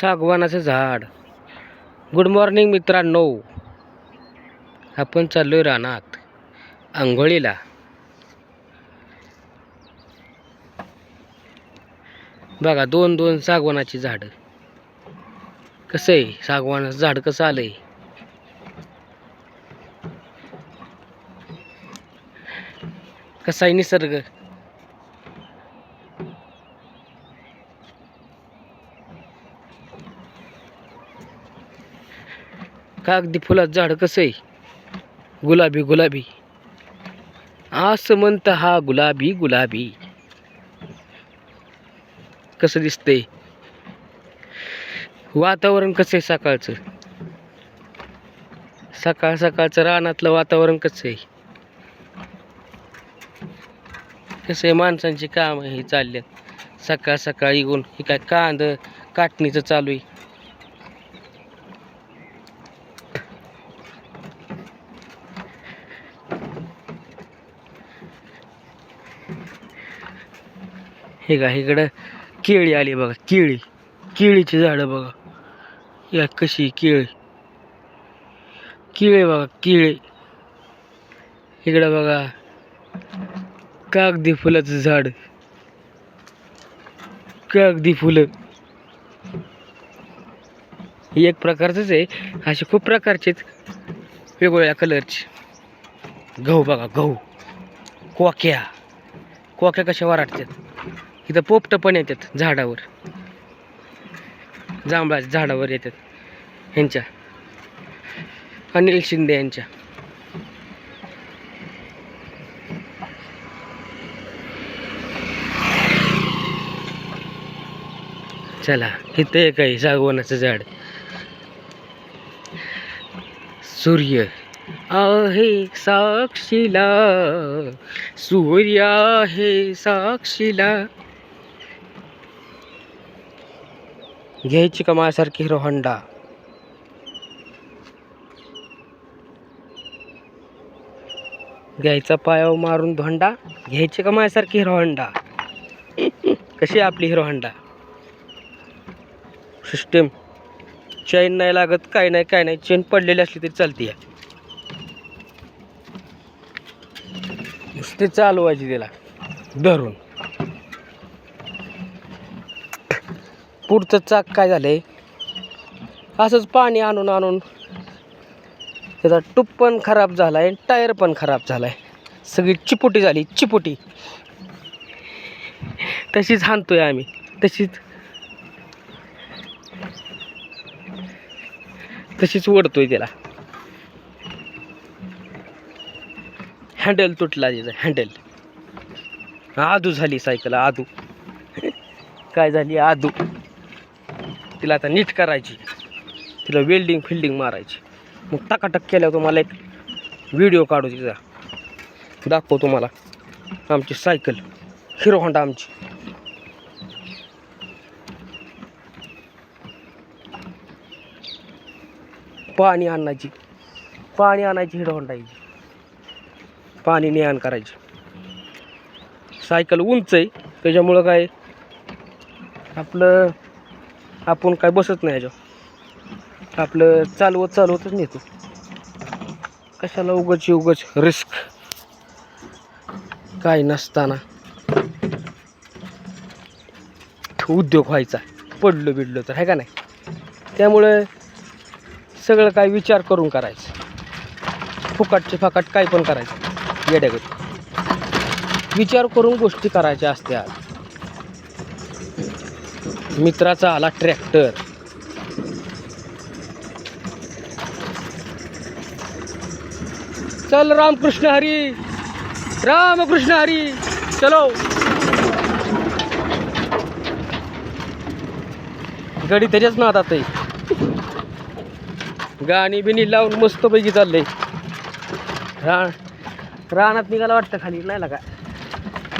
सागवानाचं झाड. Good morning मित्रांनो. आपण चाललो आहे रानात आंघोळीला. बघा दोन दोन सागवानाची झाडं. कसं आहे सागवानाचं झाड कसं आलंय? कसा आहे निसर्ग? कागदी फुलाचं झाड कसं आहे? गुलाबी गुलाबी. असं म्हणत हा गुलाबी गुलाबी. कसं दिसतंय? वातावरण कसं आहे सकाळचं? सकाळ सकाळचं रानातलं वातावरण कसं आहे? कसं आहे माणसांची काम हे चालले सकाळ सकाळी येऊन हे काय कांद काटणीचं चालू आहे. हे का? इकडं केळी आली बघा केळी. केळीची झाडं बघा. या कशी केळी? केळी बघा केळी. इकडं बघा. कागदी फुलाचं झाड. कागदी फुलं. एक प्रकारचंच आहे. असे खूप प्रकारचेच वेगवेगळ्या कलरचे गहू बघा गहू. कोक्या. कोक्या कशा वराटतात इथं पोपटं पण येतात झाडावर. जांभळाच्या झाडावर येतात ह्यांच्या. अनिल शिंदे यांच्या. चला इथं एक आहे सागवानाचं झाड. सूर्य आहे साक्षीला. सूर्य आहे साक्षीला. घ्यायची का हिरो होंडा घ्यायचा पायावर मारून धोंडा घ्यायची का हिरो होंडा कशी आहे आपली हिरो होंडा सिस्टीम चेन नाही लागत काय नाही काय नाही. चेन पडलेली असली तरी चालते नुसते चालवायची त्याला धरून. पुढचं चाक काय झालं आहे असंच पाणी आणून आणून त्याचा टूप पण खराब झाला आहे टायर पण खराब झाला आहे सगळी चिपुटी झाली चिपुटी. तशीच हाणतोय आम्ही तशीच. तशीच ओढतोय त्याला. हँडल तुटला तिचा हँडल. आदू झाली सायकल आदू. काय झाली आदू. तिला आता नीट करायची. तिला वेल्डिंग फिल्डिंग मारायची. मग टाकाटक केल्यावर तुम्हाला एक व्हिडिओ काढू तिचा. दाखवतो तुम्हाला. आमची सायकल हिरो होंडा आमची. पाणी आणायची. पाणी आणायची हिरो होंडायची पाणी नेहाण करायची. सायकल उंच आहे. त्याच्यामुळं काय? आपलं आपण काय बसत नाही याच्यावर आपलं चालवत चालवतच नेतो. कशाला उगच उगच रिस्क काय नसताना. उद्योग व्हायचा. पडलो बिडलो तर आहे का नाही? त्यामुळे सगळं काय विचार करून करायचं. फुकटचे फाकाट काय पण करायचं. येड्यागत. विचार करून गोष्टी करायच्या असत्या. मित्राचा आला ट्रॅक्टर. चल रामकृष्ण हरी. रामकृष्ण हरी. चलो. गडी त्याच्याच ना आता गाणी बिणी लावून मस्त पैकी चाललंय. राण रानात निघाला वाटतं खाली नाही ना का?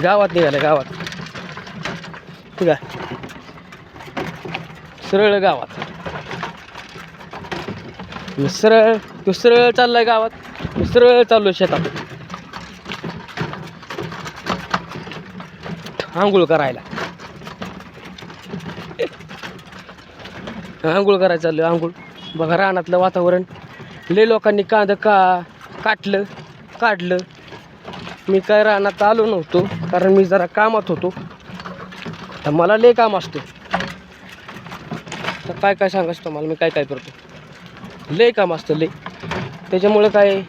गावात निघालं गावात. ठीक आहे. सरळ गावात. म्हणजे सरळ तो सरळ चाललाय गावात. सरळ चाललो शेतात. आंघोळ करायला. आंघोळ करायला चाललो आंघोळ. बघा रानातलं वातावरण. लय लोकांनी कांद का काटलं काढलं. मी काय रानात आलो नव्हतो कारण मी जरा कामात होतो. तर मला लय काम असतं. तर काय काय सांगायचं तुम्हाला? मी काय काय करतो? लय काम असतं लय. त्याच्यामुळं काय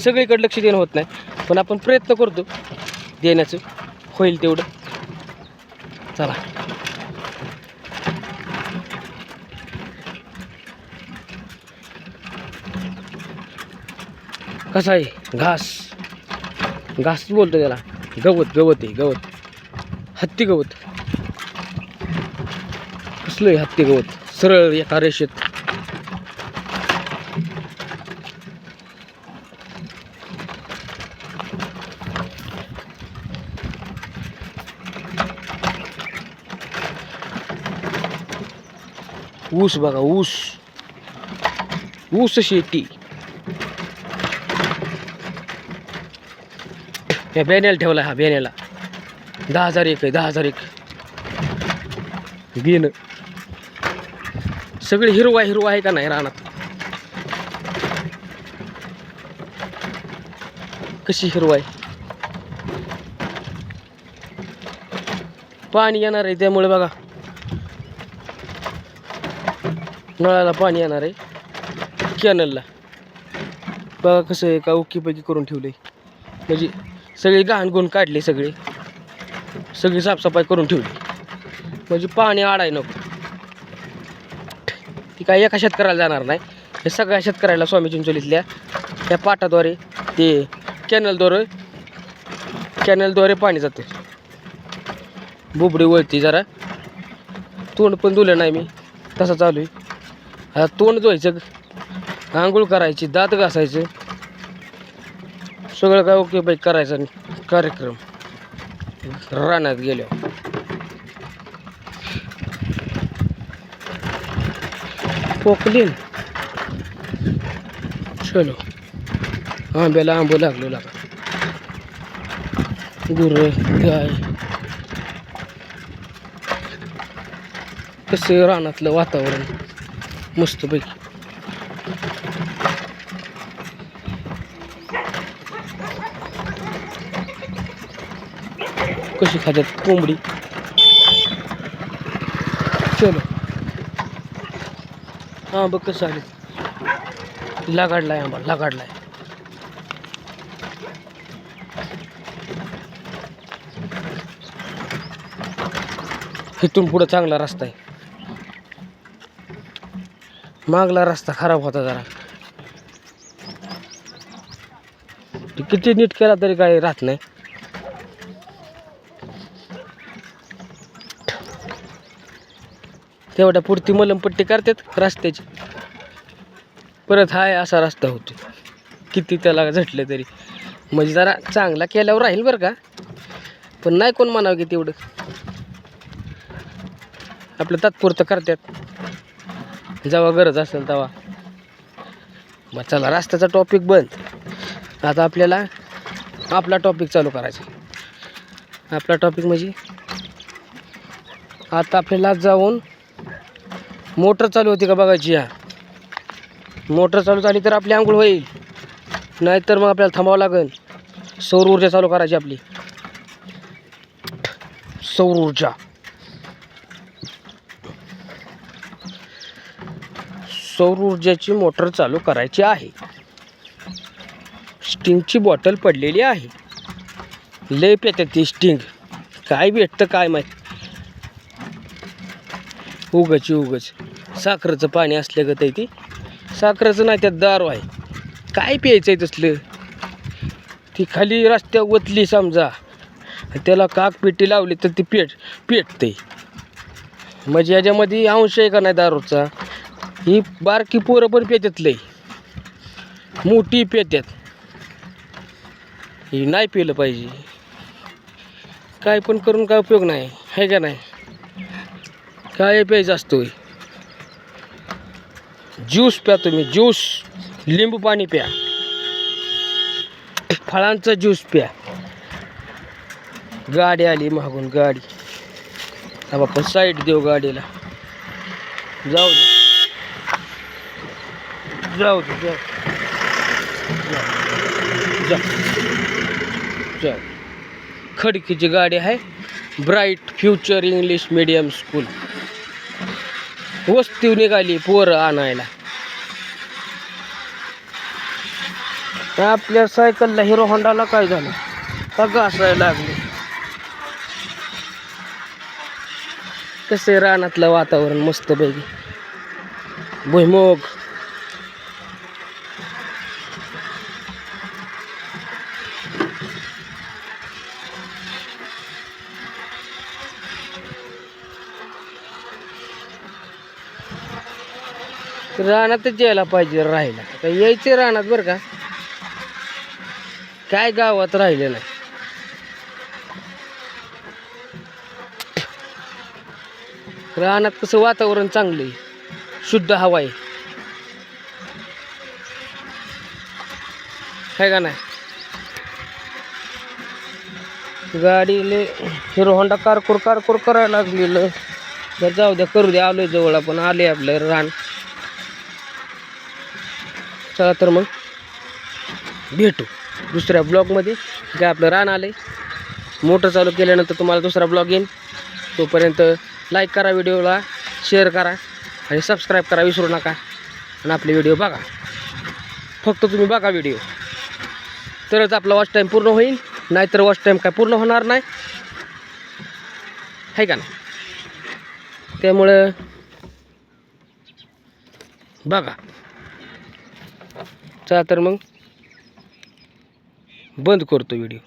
सगळीकडे लक्ष देणं होत नाही. पण आपण प्रयत्न करतो. देण्याचं होईल तेवढं. चला. कसं आहे? घास. घास बोलतो त्याला. गवत गवत आहे गवत. हत्ती गवत. कसलं आहे हत्ती गवत? सरळ एका रेषेत ऊस बघा ऊस. ऊस शेती. या बेण्याला ठेवला हा बेण्याला दहा हजार एक आहे दहा हजार एक. बिन. सगळी हिरवा हिरवा आहे का नाही रानात? कशी हिरवा आहे? पाणी येणार आहे त्यामुळे बघा. नळाला पाणी येणार आहे. कॅनलला. बघा कसं आहे का ओकीपैकी करून ठेवले म्हणजे सगळे गहाण गुण काढले सगळे. सगळी साफसफाई करून ठेवली. म्हणजे पाणी आडाय नको. ती काय एका शेतकऱ्याला जाणार नाही. हे सगळ्या शेतकऱ्याला स्वामी चिंचोलीतल्या त्या पाटाद्वारे ते कॅनलद्वारे कॅनलद्वारे पाणी जाते. बुबडी वळती जरा. तोंड पण धुलं नाही मी. तसं चालू आहे. आता तोंड धुवायचं आंघोळ करायची दात घासायचं. सगळं काय ओके बाई करायचं आणि कार्यक्रम रानात गेल्यावर. पोकलीन चलो आंब्याला आंबो लागलो लागा गुर गाय कसं रानातलं वातावरण मस्तपैकी कशी खात्यात कोंबडी चलो हां बघ कसं आले. लगाडलाय आंबा लगाडलाय. इथून पुढं चांगला रस्ता आहे. मागला रस्ता खराब होता जरा. किती नीट केला तरी काही राहत नाही. तेवढ्या पुरती मलमपट्टी करतात रस्त्याची. परत हाय असा रस्ता होतो. किती त्याला झटलं तरी. म्हणजे जरा चांगला केल्यावर राहील बरं का. पण नाही कोण म्हणावं की तेवढं. आपलं तात्पुरतं करतात. जेव्हा गरज असेल तेव्हा. मग चला रस्त्याचा टॉपिक बंद. आता आपल्याला आपला टॉपिक चालू करायचा आपला टॉपिक म्हणजे आता आपल्याला जाऊन मोटर चालू होती का बघायची या. मोटर चालू झाली तर आपली आंघोळ होईल. नाहीतर मग आपल्याला थांबावं लागेल. सौर ऊर्जा चालू करायची आपली. सौर ऊर्जा. सौर ऊर्जेची मोटर चालू करायची आहे. स्टिंगची बॉटल पडलेली आहे. लय पेतात ती स्टिंग. काय भेटतं काय माहीत. उगच उगच. साखरेचं पाणी असल्यागत आहे ती. साखरेचं नाही त्यात दारू आहे. काय प्यायचं आहे तसलं? ती खाली रस्त्यावर वतली समजा. त्याला काक पेटी लावली तर ती पेट पेटते म्हणजे याच्यामध्ये अंश आहे का नाही दारूचा? ही बारकी पोरं पण पेतात लई. मोठी पेत्यात. ही नाही पिलं पाहिजे. काय पण करून काय उपयोग नाही. आहे का नाही? काय प्यायचं असतो ज्यूस प्या तुम्ही ज्यूस. लिंबू पाणी प्या. फळांचा ज्यूस प्या. गाडी आली मागून गाडी. हा बापा साईड देऊ गाडीला. जाऊ दे. जाऊ दे जाऊ जाऊ जाऊ खडकीची गाडी आहे. Bright future English medium school वस्ती निघाली पोरं आणायला. आपल्या सायकलला हिरो होंडाला काय झालं? का घासायला लागले. कसे रानातलं वातावरण मस्त पैकी भुईमुग. रानातच यायला पाहिजे राहायला आता यायचे रानात बरं का. काय गावात राहिले नाही रानात कसं वातावरण चांगलं आहे शुद्ध हवा आहे. काय का नाही? गाडीले हिरो होंडा कारकोर कारकोर करायला लागलेलं. तर जाऊ द्या करू द्या. आलोय जवळ आपण. आले आपलं रान. चला तर मग भेटू दुसऱ्या ब्लॉगमध्ये काय आपलं रान आलं आहे मोटर चालू केल्यानंतर तुम्हाला दुसरा ब्लॉग येईन. तोपर्यंत लाईक करा व्हिडिओला शेअर करा आणि सबस्क्राईब करा विसरू नका. आणि आपले व्हिडिओ बघा. फक्त तुम्ही बघा व्हिडिओ तरच आपला वॉच टाईम पूर्ण होईल. नाहीतर वॉच टाईम काय पूर्ण होणार नाही. आहे का नाही? त्यामुळं बघा. चला तर मग बंद करतो व्हिडिओ.